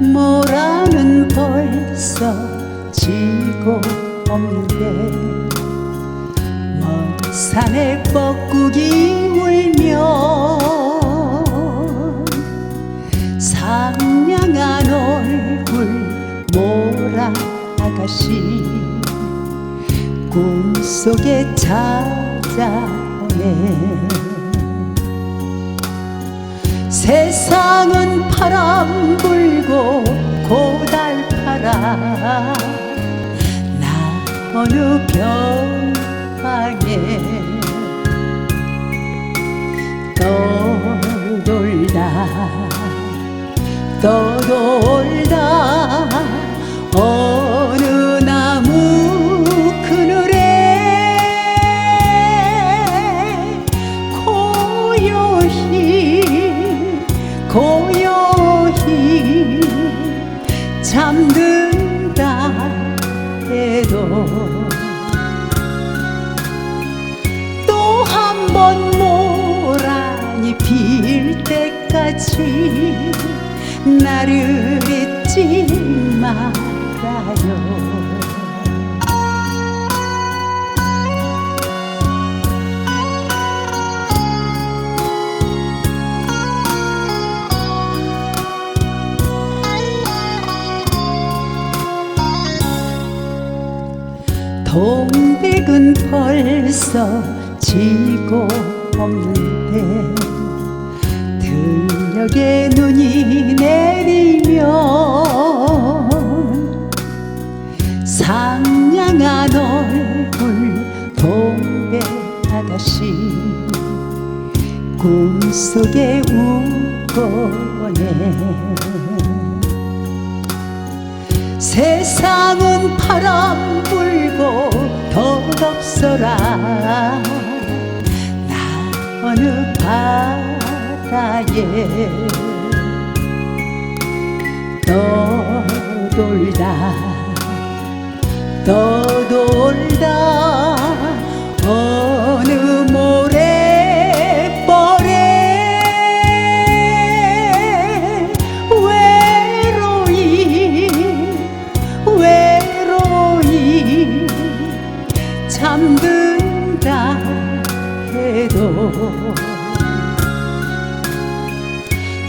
모라는 벌써 지고 없는데 먼 산에 뻐꾸기 울며 상냥한 얼굴 모라 아가씨 꿈속에 찾아오네. 세상은 바람 어느 병방에 떠돌다 떠돌다. 어느 나무 그늘에 고요히 고요히 잠든다 해도 또 한 번 모란이 필 때까지 나를 잊지 말아요 동백은 벌써 지고 없는데 들녘에 눈이 내리면 상냥한 얼굴 동백 아가씨 꿈속에 웃고 오네 세상은 바람 불고 덧없어라. 나 어느 바다에 떠돌다. 떠돌 잠든다 해도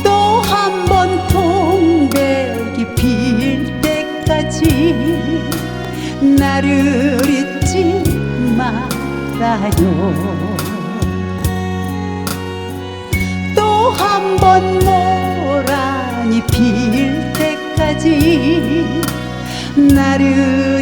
또 한번 동백이 필 때까지 나를 잊지 말아요. 또 한 번 모란이 필 때까지 나를